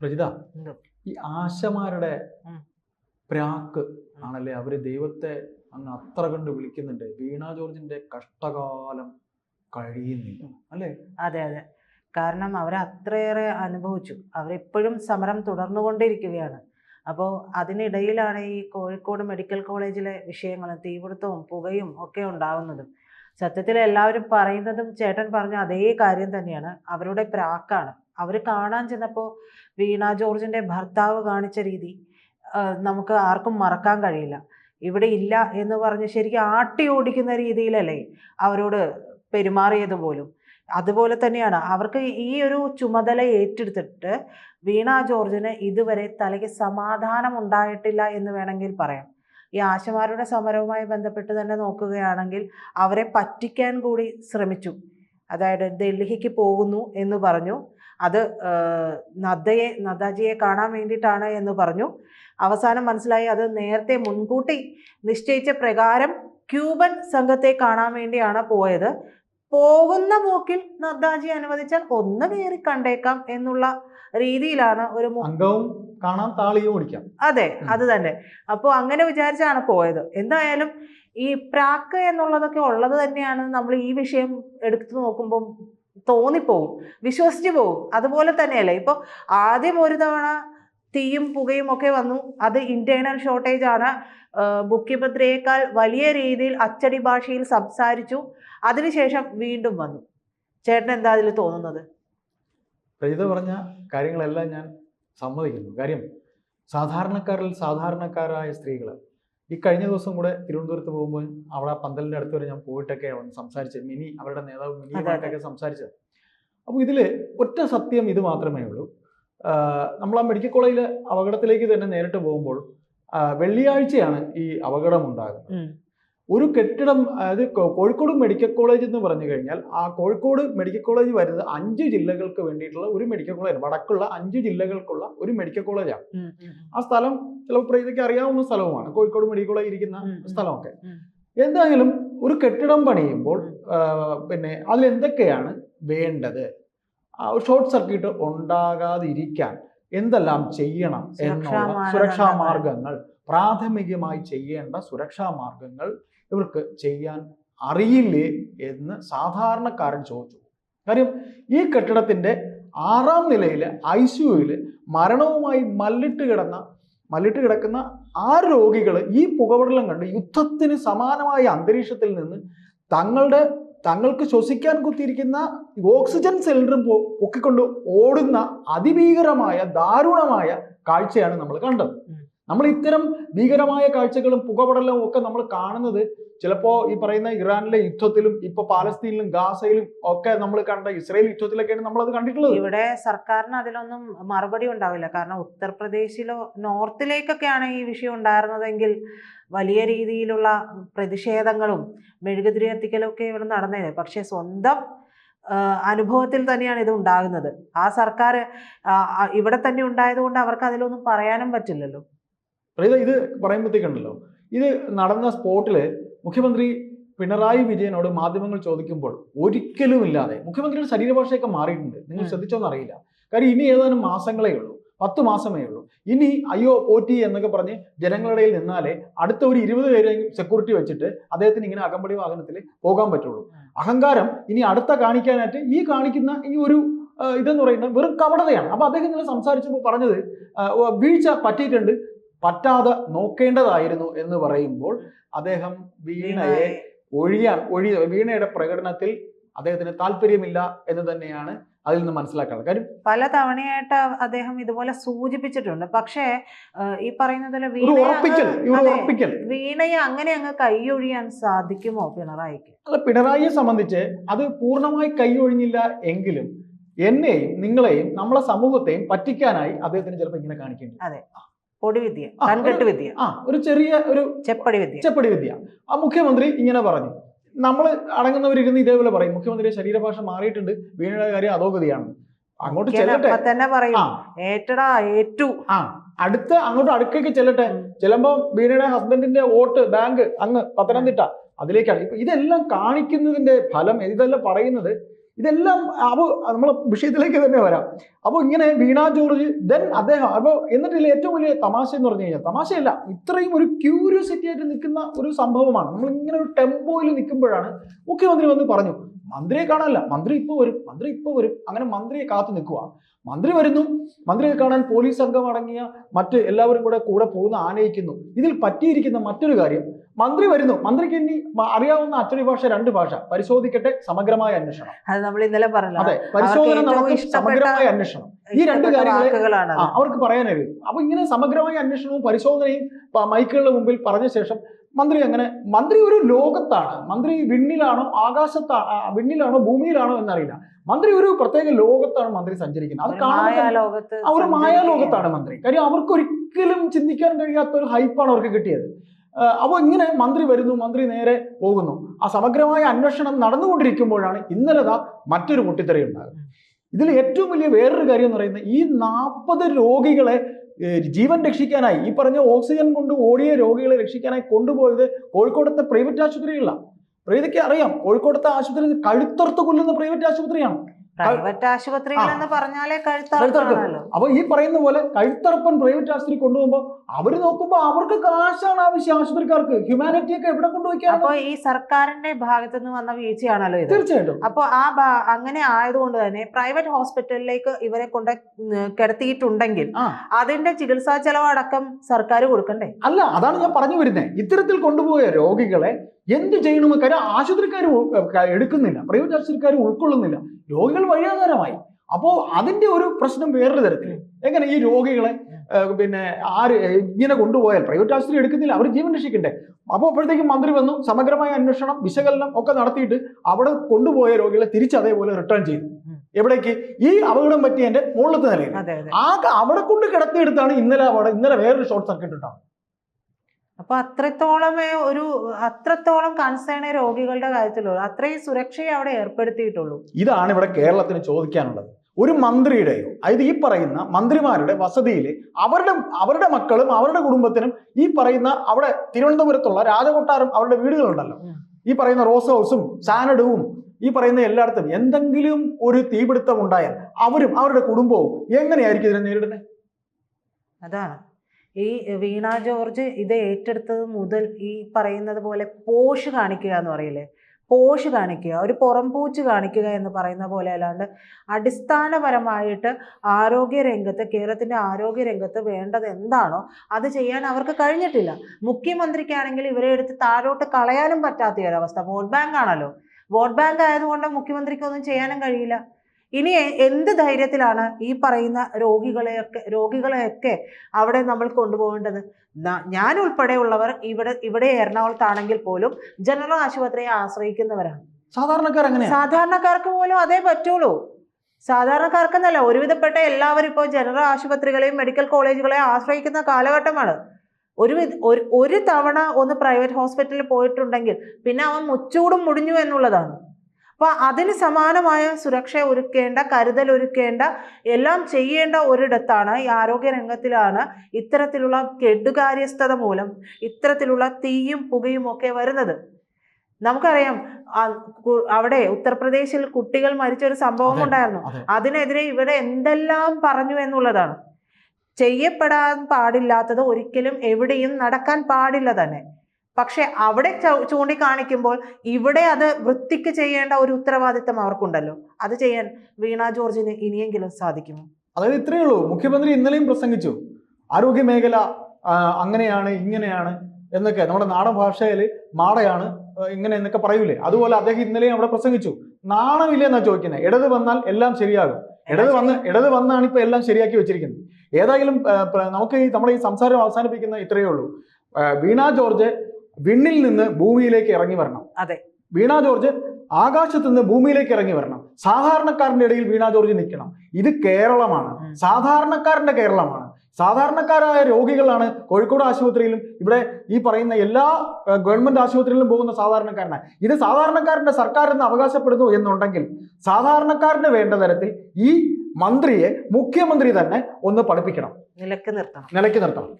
പ്രജിത ഈ ആശമാരുടെ. പ്രാക്ക് ആണല്ലേ? അവർ ദൈവത്തെ അങ്ങ് അത്ര കണ്ട് വിളിക്കുന്നുണ്ട്. വീണ ജോർജിന്റെ കഷ്ടകാലം കഴിയുന്നില്ല അല്ലേ? അതെ അതെ. കാരണം അവർ അത്രയേറെ അനുഭവിച്ചു. അവരിപ്പോഴും സമരം തുടർന്നുകൊണ്ടിരിക്കുകയാണ്. അപ്പോൾ അതിനിടയിലാണ് ഈ കോഴിക്കോട് മെഡിക്കൽ കോളേജിലെ വിഷയങ്ങൾ തീപിടുത്തവും പുകയും ഒക്കെ ഉണ്ടാവുന്നതും. സത്യത്തിൽ എല്ലാവരും പറയുന്നതും ചേട്ടൻ പറഞ്ഞ അതേ കാര്യം തന്നെയാണ്. അവരുടെ പ്രാക്കാണ്. അവർ കാണാൻ ചെന്നപ്പോൾ വീണ ജോർജിന്റെ ഭർത്താവ് കാണിച്ച രീതി നമുക്ക് ആർക്കും മറക്കാൻ കഴിയില്ല. ഇവിടെ ഇല്ല എന്ന് പറഞ്ഞ് ശരിക്കും ആട്ടി ഓടിക്കുന്ന രീതിയിലല്ലേ അവരോട് പെരുമാറിയത് പോലും. അതുപോലെ തന്നെയാണ് അവർക്ക് ഈ ഒരു ചുമതല ഏറ്റെടുത്തിട്ട് വീണ ജോർജിന് ഇതുവരെ തലയ്ക്ക് സമാധാനം ഉണ്ടായിട്ടില്ല എന്ന് വേണമെങ്കിൽ പറയാം. ഈ ആശമാരുടെ സമരവുമായി ബന്ധപ്പെട്ട് തന്നെ നോക്കുകയാണെങ്കിൽ അവരെ പറ്റിക്കാൻ കൂടി ശ്രമിച്ചു. അതായത് ഡൽഹിക്ക് പോകുന്നു എന്ന് പറഞ്ഞു. അത് നദ്ദയെ നദ്ദാജിയെ കാണാൻ വേണ്ടിയിട്ടാണ് എന്ന് പറഞ്ഞു. അവസാനം മനസ്സിലായി അത് നേരത്തെ മുൻകൂട്ടി നിശ്ചയിച്ച പ്രകാരം ക്യൂബൻ സംഘത്തെ കാണാൻ വേണ്ടിയാണ് പോയത്. പോകുന്ന പോക്കിൽ നദ്ദാജി അനുവദിച്ചാൽ ഒന്ന് കയറി കണ്ടേക്കാം എന്നുള്ള രീതിയിലാണ് ഒരു അംഗവും കാണാൻ താളിയും ഓടിക്കാം. അതെ. അത് തന്നെ. അപ്പോൾ അങ്ങനെ വിചാരിച്ചാണ് പോയത്. എന്തായാലും ഈ പ്രാക്ക് എന്നുള്ളതൊക്കെ ഉള്ളത് തന്നെയാണ് നമ്മൾ ഈ വിഷയം എടുത്തു നോക്കുമ്പോൾ തോന്നിപ്പോവും വിശ്വസിച്ച് പോവും. അതുപോലെ തന്നെയല്ലേ? ഇപ്പോൾ ആദ്യം ഒരു തവണ തീയും പുകയും ഒക്കെ വന്നു. അത് ഇന്റേണൽ ഷോർട്ടേജ് ആണ്. മുഖ്യമന്ത്രിയേക്കാൾ വലിയ രീതിയിൽ അച്ചടി ഭാഷയിൽ സംസാരിച്ചു. അതിനുശേഷം വീണ്ടും വന്നു. ചേട്ടൻ എന്താ അതിൽ തോന്നുന്നത്? പ്രജിത പറഞ്ഞ കാര്യങ്ങളെല്ലാം ഞാൻ സമ്മതിക്കുന്നു. കാര്യം സാധാരണക്കാരിൽ സാധാരണക്കാരായ സ്ത്രീകൾ ഈ കഴിഞ്ഞ ദിവസം കൂടെ തിരുവനന്തപുരത്ത് പോകുമ്പോൾ അവിടെ ആ പന്തലിന്റെ അടുത്ത് വരെ ഞാൻ പോയിട്ടൊക്കെ സംസാരിച്ചത്. മിനി അവരുടെ നേതാവ് മിനിയുമായിട്ടൊക്കെ സംസാരിച്ചത്. അപ്പോൾ ഇതിൽ ഒറ്റ സത്യം ഇത് മാത്രമേ ഉള്ളൂ. നമ്മൾ ആ മെഡിക്കൽ കോളേജിലെ അപകടത്തിലേക്ക് തന്നെ നേരിട്ട് പോകുമ്പോൾ വെള്ളിയാഴ്ചയാണ് ഈ അപകടം ഉണ്ടാകുന്നത്. ഒരു കെട്ടിടം അതായത് കോഴിക്കോട് മെഡിക്കൽ കോളേജ് എന്ന് പറഞ്ഞു കഴിഞ്ഞാൽ ആ കോഴിക്കോട് മെഡിക്കൽ കോളേജ് വരുന്നത് അഞ്ച് ജില്ലകൾക്ക് വേണ്ടിയിട്ടുള്ള ഒരു മെഡിക്കൽ കോളേജ് വടക്കുള്ള അഞ്ച് ജില്ലകൾക്കുള്ള ഒരു മെഡിക്കൽ കോളേജാണ്. ആ സ്ഥലം ചിലപ്പോൾ പ്രീതിക്ക് അറിയാവുന്ന സ്ഥലവുമാണ്. കോഴിക്കോട് മെഡിക്കൽ കോളേജ് ഇരിക്കുന്ന. സ്ഥലമൊക്കെ. എന്തായാലും ഒരു കെട്ടിടം പണിയുമ്പോൾ പിന്നെ അതിൽ എന്തൊക്കെയാണ് വേണ്ടത് ഷോർട്ട് സർക്യൂട്ട് ഉണ്ടാകാതിരിക്കാൻ എന്തെല്ലാം ചെയ്യണം എന്നുള്ള സുരക്ഷാ മാർഗങ്ങൾ പ്രാഥമികമായി ചെയ്യേണ്ട സുരക്ഷാ മാർഗങ്ങൾ ഇവർക്ക് ചെയ്യാൻ അറിയില്ലേ എന്ന് സാധാരണക്കാരൻ ചോദിച്ചു കാര്യം ഈ കെട്ടിടത്തിന്റെ ആറാം നിലയിലെ ഐ സിയുയിൽ മരണവുമായി മല്ലിട്ട് കിടന്ന മല്ലിട്ട് കിടക്കുന്ന ആ രോഗികൾ ഈ പുകപടലം കണ്ട് യുദ്ധത്തിന് സമാനമായ അന്തരീക്ഷത്തിൽ നിന്ന് തങ്ങളുടെ തങ്ങൾക്ക് ശ്വസിക്കാൻ കുത്തിയിരിക്കുന്ന ഓക്സിജൻ സിലിണ്ടറും പൊക്കിക്കൊണ്ട് ഓടുന്ന അതിഭീകരമായ ദാരുണമായ കാഴ്ചയാണ് നമ്മൾ കണ്ടത്. നമ്മൾ ഇത്തരം ഭീകരമായ കാഴ്ചകളും പുകപടലവും ഒക്കെ നമ്മൾ കാണുന്നത് ചിലപ്പോ ഈ പറയുന്ന ഇറാനിലെ യുദ്ധത്തിലും ഇപ്പൊ പാലസ്തീനിലും ഗാസയിലും ഒക്കെ നമ്മൾ കണ്ട ഇസ്രായേൽ യുദ്ധത്തിലൊക്കെയാണ് നമ്മൾ അത് കണ്ടിട്ടുള്ളത്. ഇവിടെ സർക്കാരിന് അതിലൊന്നും മറുപടി ഉണ്ടാവില്ല. കാരണം ഉത്തർപ്രദേശിലോ നോർത്തിലേക്കൊക്കെയാണ് ഈ വിഷയം ഉണ്ടായിരുന്നതെങ്കിൽ വലിയ രീതിയിലുള്ള പ്രതിഷേധങ്ങളും മെഴുകുതിരി കത്തിക്കലും ഒക്കെ ഇവിടെ നടന്നേനെ. പക്ഷെ സ്വന്തം അനുഭവത്തിൽ തന്നെയാണ് ഇത് ഉണ്ടാകുന്നത്. ആ സർക്കാർ ഇവിടെ തന്നെ ഉണ്ടായതുകൊണ്ട് അവർക്ക് അതിലൊന്നും പറയാനും പറ്റില്ലല്ലോ. അതായത് ഇത് പറയുമ്പോഴത്തേക്കുണ്ടല്ലോ ഇത് നടന്ന സ്പോട്ടിൽ മുഖ്യമന്ത്രി പിണറായി വിജയനോട് മാധ്യമങ്ങൾ ചോദിക്കുമ്പോൾ ഒരിക്കലും ഇല്ലാതെ മുഖ്യമന്ത്രിയുടെ ശരീരഭാഷയൊക്കെ മാറിയിട്ടുണ്ട് നിങ്ങൾ. ശ്രദ്ധിച്ചോന്ന് അറിയില്ല. കാര്യം ഇനി ഏതാനും മാസങ്ങളേ ഉള്ളൂ പത്ത് മാസമേ ഉള്ളൂ. ഇനി അയ്യോ പോറ്റി എന്നൊക്കെ പറഞ്ഞ് ജനങ്ങളുടെ നിന്നാലേ അടുത്ത ഒരു ഇരുപത് പേരെങ്കിലും സെക്യൂരിറ്റി വെച്ചിട്ട് അദ്ദേഹത്തിന് ഇങ്ങനെ അകമ്പടി വാഹനത്തിൽ പോകാൻ പറ്റുള്ളൂ. അഹങ്കാരം ഇനി അടുത്ത കാണിക്കാനായിട്ട് ഈ കാണിക്കുന്ന ഈ ഒരു ഇതെന്ന് പറയുന്നത് വെറും കപടതയാണ്. അപ്പൊ അദ്ദേഹം ഇങ്ങനെ സംസാരിച്ചപ്പോൾ പറഞ്ഞത് വീഴ്ച പറ്റിയിട്ടുണ്ട് പറ്റാതെ നോക്കേണ്ടതായിരുന്നു എന്ന് പറയുമ്പോൾ അദ്ദേഹം വീണയെ ഒഴിയാൻ ഒഴി വീണയുടെ പ്രകടനത്തിൽ അദ്ദേഹത്തിന് താല്പര്യമില്ല എന്ന് തന്നെയാണ് അതിൽ നിന്ന് മനസ്സിലാക്കാനുള്ളത് കാര്യം പല തവണയായിട്ട് അദ്ദേഹം ഇതുപോലെ സൂചിപ്പിച്ചിട്ടുണ്ട്. പക്ഷേ ഈ പറയുന്നതിലെ വീണയെ അതെ, അങ്ങനെ അങ്ങ് കൈയൊഴിയാൻ സാധിക്കുമോ പിണറായിക്ക്? അല്ല പിണറായിയെ സംബന്ധിച്ച് അത് പൂർണമായി കൈയൊഴിഞ്ഞില്ല എങ്കിലും എന്നെയും നിങ്ങളെയും നമ്മളെ സമൂഹത്തെയും പറ്റിക്കാനായി അദ്ദേഹത്തിന് ചിലപ്പോൾ ഇങ്ങനെ കാണിക്കേണ്ടി വരും. പൊടി വിദ്യ ആ, കൺകെട്ട് വിദ്യ. ആ ഒരു ചെറിയ ഒരു ചെപ്പടി വിദ്യ. ചെപ്പടി വിദ്യ. ആ മുഖ്യമന്ത്രി ഇങ്ങനെ പറഞ്ഞു. നമ്മൾ അടങ്ങുന്നവരിരുന്ന് ഇതേപോലെ പറയും. മുഖ്യമന്ത്രിയുടെ ശരീരഭാഷ മാറിയിട്ടുണ്ട്. വീണയുടെ കാര്യം അധോഗതിയാണ്. അങ്ങോട്ട് അടുത്ത് ചെല്ലട്ടെ. അപ്പൊ തന്നെ പറയും. ആ. ഏറ്റടാ ഏറ്റു. ആ. അടുത്ത അങ്ങോട്ട് അടുക്കേക്ക് ചെല്ലട്ടെ. ചെല്ലുമ്പോ ചിലപ്പോ വീണയുടെ ഹസ്ബൻഡിന്റെ വോട്ട് ബാങ്ക് അങ്ങ് പത്തനംതിട്ട അതിലേക്കാണ്. ഇപ്പൊ ഇതെല്ലാം കാണിക്കുന്നതിന്റെ ഫലം ഇതെല്ലാം പറയുന്നത് ഇതെല്ലാം അപ്പോൾ നമ്മൾ വിഷയത്തിലേക്ക് തന്നെ വരാം. അപ്പോൾ ഇങ്ങനെ വീണ ജോർജ് ദെൻ അദ്ദേഹം അപ്പോൾ എന്നിട്ടില്ല ഏറ്റവും വലിയ തമാശ എന്ന് പറഞ്ഞു കഴിഞ്ഞാൽ തമാശയല്ല ഇത്രയും ഒരു ക്യൂരിയോസിറ്റി ആയിട്ട് നിൽക്കുന്ന ഒരു സംഭവമാണ്. നമ്മൾ ഇങ്ങനെ ഒരു ടെമ്പോയിൽ നിൽക്കുമ്പോഴാണ് മുഖ്യമന്ത്രി വന്ന് പറഞ്ഞു മന്ത്രിയെ കാണാനല്ല മന്ത്രി ഇപ്പോൾ വരും മന്ത്രി ഇപ്പോൾ വരും. അങ്ങനെ മന്ത്രിയെ കാത്തു നിൽക്കുക മന്ത്രി വരുന്നു മന്ത്രിയെ കാണാൻ പോലീസ് സംഘം അടങ്ങിയ മറ്റ് എല്ലാവരും കൂടെ കൂടെ പോകുന്ന ആനയിക്കുന്നു. ഇതിൽ പറ്റിയിരിക്കുന്ന മറ്റൊരു കാര്യം മന്ത്രി വരുന്നു. മന്ത്രിക്ക് ഇനി അറിയാവുന്ന അച്ചടി ഭാഷ രണ്ട് ഭാഷ പരിശോധിക്കട്ടെ സമഗ്രമായ അന്വേഷണം. അത് നമ്മൾ ഇന്നലെ പറഞ്ഞു അതെ പരിശോധന സമഗ്രമായ അന്വേഷണം. ഈ രണ്ട് ഇഷ്ടപ്പെട്ട കാര്യങ്ങളെ- വാക്കുകളാണ് ആ, അവർക്ക് പറയാനറിയും അപ്പൊ ഇങ്ങനെ സമഗ്രമായ അന്വേഷണവും പരിശോധനയും മൈക്കുകളുടെ മുമ്പിൽ പറഞ്ഞ ശേഷം മന്ത്രി അങ്ങനെ മന്ത്രി ഒരു ലോകത്താണ്. മന്ത്രി വിണ്ണിലാണോ ആകാശത്താ വിണ്ണിലാണോ ഭൂമിയിലാണോ എന്നറിയില്ല. മന്ത്രി ഒരു പ്രത്യേക ലോകത്താണ് മന്ത്രി സഞ്ചരിക്കുന്നത്. അത് കാണാൻ ഒരു മായ ലോകത്താണ് മന്ത്രി. കാര്യം അവർക്ക് ഒരിക്കലും ചിന്തിക്കാൻ കഴിയാത്ത ഒരു ഹൈപ്പാണ് അവർക്ക് കിട്ടിയത്. അപ്പോൾ ഇങ്ങനെ മന്ത്രി വരുന്നു മന്ത്രി നേരെ പോകുന്നു. ആ സമഗ്രമായ അന്വേഷണം നടന്നുകൊണ്ടിരിക്കുമ്പോഴാണ് ഇന്നലെ ദാ മറ്റൊരു പൊട്ടിത്തെറി ഉണ്ടാകുന്നത് ഇതിൽ ഏറ്റവും വലിയ വേറൊരു കാര്യം എന്ന് പറയുന്നത് ഈ നാൽപ്പത് രോഗികളെ ജീവൻ രക്ഷിക്കാനായി. ഈ പറഞ്ഞ ഓക്സിജൻ കൊണ്ട് ഓടിയ രോഗികളെ രക്ഷിക്കാനായി കൊണ്ടുപോയത് കോഴിക്കോടത്തെ പ്രൈവറ്റ് ആശുപത്രികളിലാണ്. പ്രീതിക്ക് അറിയാം കോഴിക്കോടത്തെ ആശുപത്രി കഴുത്തറുത്ത് കൊല്ലുന്ന പ്രൈവറ്റ് ആശുപത്രിയാണ്. പ്രൈവറ്റ് ആശുപത്രികൾ എന്ന് പറഞ്ഞാലേ കഴുത്തറപ്പാണല്ലോ അപ്പൊ ഈ പറയുന്ന പോലെ കഴുത്തറപ്പൻ പ്രൈവറ്റ് ആശുപത്രി കൊണ്ടുപോകുമ്പോൾ അവർ നോക്കുമ്പോ അവർക്ക് കാശാണ് ആവശ്യം ആശുപത്രിക്കാർക്ക്. ഹ്യൂമാനിറ്റി ഒക്കെ എവിടെ കൊണ്ടുപോയിക്കാണ് അപ്പൊ ഈ സർക്കാരിന്റെ ഭാഗത്തു നിന്ന് വന്ന വീഴ്ചയാണല്ലോ ഇത്. തീർച്ചയായിട്ടും. അപ്പൊ ആ അങ്ങനെ ആയതുകൊണ്ട് തന്നെ പ്രൈവറ്റ് ഹോസ്പിറ്റലിലേക്ക് ഇവരെ കൊണ്ട് കിടത്തിയിട്ടുണ്ടെങ്കിൽ അതിന്റെ ചികിത്സാ ചെലവടക്കം സർക്കാർ കൊടുക്കണ്ടേ? അല്ല അതാണ് ഞാൻ പറഞ്ഞു വരുന്നത് ഇത്തരത്തിൽ കൊണ്ടുപോയ രോഗികളെ എന്ത് ചെയ്യണമെന്ന് കാര്യം ആശുപത്രിക്കാർ എടുക്കുന്നില്ല. പ്രൈവറ്റ് ആശുപത്രിക്കാർ ഉൾക്കൊള്ളുന്നില്ല. രോഗികൾ വഴിയാധാരമായി. അപ്പോൾ അതിന്റെ ഒരു പ്രശ്നം വേറൊരു തരത്തിൽ. എങ്ങനെ? ഈ രോഗികളെ പിന്നെ ആര് ഇങ്ങനെ കൊണ്ടുപോയാൽ പ്രൈവറ്റ് ആശുപത്രി എടുക്കുന്നില്ല അവർ ജീവൻ രക്ഷിക്കണ്ടേ? അപ്പോൾ അപ്പോഴത്തേക്കും മന്ത്രി വന്നു സമഗ്രമായ അന്വേഷണം വിശകലനം ഒക്കെ നടത്തിയിട്ട് അവിടെ കൊണ്ടുപോയ രോഗികളെ തിരിച്ച് അതേപോലെ റിട്ടേൺ ചെയ്തു. എവിടേക്ക്? ഈ അപകടം പറ്റിയ എന്റെ മുകളിലത്തെ നിലയിൽ ആ അവിടെ കൊണ്ട് കിടത്തിയെടുത്താണ് ഇന്നലെ അവിടെ ഇന്നലെ വേറൊരു ഷോർട്ട് സർക്യൂട്ട് ഉണ്ടാവും അപ്പൊ അത്രത്തോളമേ ഒരു അത്രത്തോളം കൺസേൺ രോഗികളുടെ കാര്യത്തിലുള്ളൂ അത്രയും സുരക്ഷയെ അവിടെ ഏർപ്പെടുത്തിയിട്ടുള്ളൂ. ഇതാണ് ഇവിടെ കേരളത്തിന് ചോദിക്കാനുള്ളത്. ഒരു മന്ത്രിയുടെയോ അതായത് ഈ പറയുന്ന മന്ത്രിമാരുടെ വസതിയിൽ അവരുടെ അവരുടെ മക്കളും അവരുടെ കുടുംബത്തിനും ഈ പറയുന്ന അവിടെ തിരുവനന്തപുരത്തുള്ള രാജകൊട്ടാരം അവരുടെ വീടുകളുണ്ടല്ലോ. ഈ പറയുന്ന റോസ് ഹൗസും സാനഡവും ഈ പറയുന്ന എല്ലായിടത്തും എന്തെങ്കിലും ഒരു തീപിടുത്തം ഉണ്ടായാൽ അവരും അവരുടെ കുടുംബവും എങ്ങനെയായിരിക്കും ഇതിനെ നേരിടുന്നത് അതാണ്. ഈ വീണ ജോർജ് ഇത് ഏറ്റെടുത്തത് മുതൽ ഈ പറയുന്നത് പോലെ പോഷ് കാണിക്കുക എന്ന് പറയില്ലേ? പോഷ് കാണിക്കുക ഒരു പുറംപൂച്ച് കാണിക്കുക എന്ന് പറയുന്ന പോലെ അല്ലാണ്ട് അടിസ്ഥാനപരമായിട്ട് ആരോഗ്യ രംഗത്ത് കേരളത്തിന്റെ ആരോഗ്യ രംഗത്ത് വേണ്ടത് എന്താണോ അത് ചെയ്യാൻ അവർക്ക് കഴിഞ്ഞിട്ടില്ല. മുഖ്യമന്ത്രിക്കാണെങ്കിൽ ഇവരെ എടുത്ത് താഴോട്ട് കളയാനും പറ്റാത്ത ഒരവസ്ഥ. വോട്ട് ബാങ്ക് ആണല്ലോ. വോട്ട് ബാങ്ക് ആയതുകൊണ്ട് മുഖ്യമന്ത്രിക്കൊന്നും ചെയ്യാനും കഴിയില്ല. ഇനി എന്ത് ധൈര്യത്തിലാണ് ഈ പറയുന്ന രോഗികളെയൊക്കെ രോഗികളെയൊക്കെ അവിടെ നമ്മൾ കൊണ്ടുപോകേണ്ടത്? ഞാൻ ഉൾപ്പെടെയുള്ളവർ ഇവിടെ ഇവിടെ എറണാകുളത്താണെങ്കിൽ പോലും ജനറൽ ആശുപത്രിയെ ആശ്രയിക്കുന്നവരാണ്. സാധാരണക്കാർ അങ്ങനെ സാധാരണക്കാർക്ക് പോലും അതേ പറ്റുള്ളൂ. സാധാരണക്കാർക്കെന്നല്ല ഒരുവിധപ്പെട്ട എല്ലാവരും ഇപ്പോൾ ജനറൽ ആശുപത്രികളെയും മെഡിക്കൽ കോളേജുകളെയും ആശ്രയിക്കുന്ന കാലഘട്ടമാണ്. ഒരു വിധ- ഒരു ഒരു തവണ ഒന്ന് പ്രൈവറ്റ് ഹോസ്പിറ്റലിൽ പോയിട്ടുണ്ടെങ്കിൽ പിന്നെ അവൻ മുച്ചൂടും മുടിഞ്ഞു എന്നുള്ളതാണ്. അപ്പോൾ അതിന് സമാനമായ സുരക്ഷ ഒരുക്കേണ്ട കരുതൽ ഒരുക്കേണ്ട എല്ലാം ചെയ്യേണ്ട ഒരിടത്താണ് ഈ ആരോഗ്യ രംഗത്തിലാണ് ഇത്തരത്തിലുള്ള കെടുകാര്യസ്ഥത മൂലം ഇത്തരത്തിലുള്ള തീയും പുകയും ഒക്കെ വരുന്നത്. നമുക്കറിയാം അവിടെ ഉത്തർപ്രദേശിൽ കുട്ടികൾ മരിച്ച ഒരു സംഭവം. ഉണ്ടായിരുന്നു. അതിനെതിരെ ഇവിടെ എന്തെല്ലാം പറഞ്ഞു എന്നുള്ളതാണ്. ചെയ്യപ്പെടാൻ പാടില്ലാത്തത് ഒരിക്കലും എവിടെയും നടക്കാൻ പാടില്ല തന്നെ. പക്ഷെ അവിടെ ചൂണ്ടിക്കാണിക്കുമ്പോൾ ഇവിടെ അത് വൃത്തിക്ക് ചെയ്യേണ്ട ഒരു ഉത്തരവാദിത്തം അവർക്കുണ്ടല്ലോ. അത് ചെയ്യാൻ വീണ ജോർജിന് ഇനിയെങ്കിലും സാധിക്കുമോ? അതായത് ഇത്രയേ ഉള്ളൂ. മുഖ്യമന്ത്രി ഇന്നലെയും പ്രസംഗിച്ചു. ആരോഗ്യ മേഖല അങ്ങനെയാണ് ഇങ്ങനെയാണ് എന്നൊക്കെ. നമ്മുടെ നാടൻ ഭാഷയിൽ മാടയാണ് ഇങ്ങനെ എന്നൊക്കെ പറയൂലേ. അതുപോലെ അദ്ദേഹം ഇന്നലെയും അവിടെ പ്രസംഗിച്ചു. നാണമില്ല എന്നാ ചോദിക്കുന്നത് ഇടത് വന്നാൽ എല്ലാം ശരിയാകും. ഇടത് വന്ന് ഇടത് വന്നാണ് ഇപ്പൊ എല്ലാം ശരിയാക്കി വെച്ചിരിക്കുന്നത്. ഏതായാലും നമുക്ക് ഈ നമ്മുടെ ഈ സംസാരം അവസാനിപ്പിക്കുന്ന ഇത്രയേ ഉള്ളൂ. വീണ ജോർജ് വിണ്ണിൽ നിന്ന് ഭൂമിയിലേക്ക് ഇറങ്ങി വരണം. അതെ. വീണ ജോർജ് ആകാശത്ത് നിന്ന് ഭൂമിയിലേക്ക് ഇറങ്ങി വരണം. സാധാരണക്കാരന്റെ ഇടയിൽ വീണ ജോർജ് നിൽക്കണം. ഇത് കേരളമാണ്. സാധാരണക്കാരന്റെ കേരളമാണ്. സാധാരണക്കാരായ രോഗികളാണ് കോഴിക്കോട് ആശുപത്രിയിലും ഇവിടെ ഈ പറയുന്ന എല്ലാ ഗവൺമെന്റ് ആശുപത്രിയിലും പോകുന്ന സാധാരണക്കാരനാണ് ഇത് സാധാരണക്കാരന്റെ സർക്കാർ എന്ന് അവകാശപ്പെടുന്നു എന്നുണ്ടെങ്കിൽ സാധാരണക്കാരന് വേണ്ട തരത്തിൽ ഈ മന്ത്രിയെ മുഖ്യമന്ത്രി തന്നെ ഒന്ന് പഠിപ്പിക്കണം. നിലയ്ക്ക് നിർത്തണം. നിലയ്ക്ക് നിർത്തണം.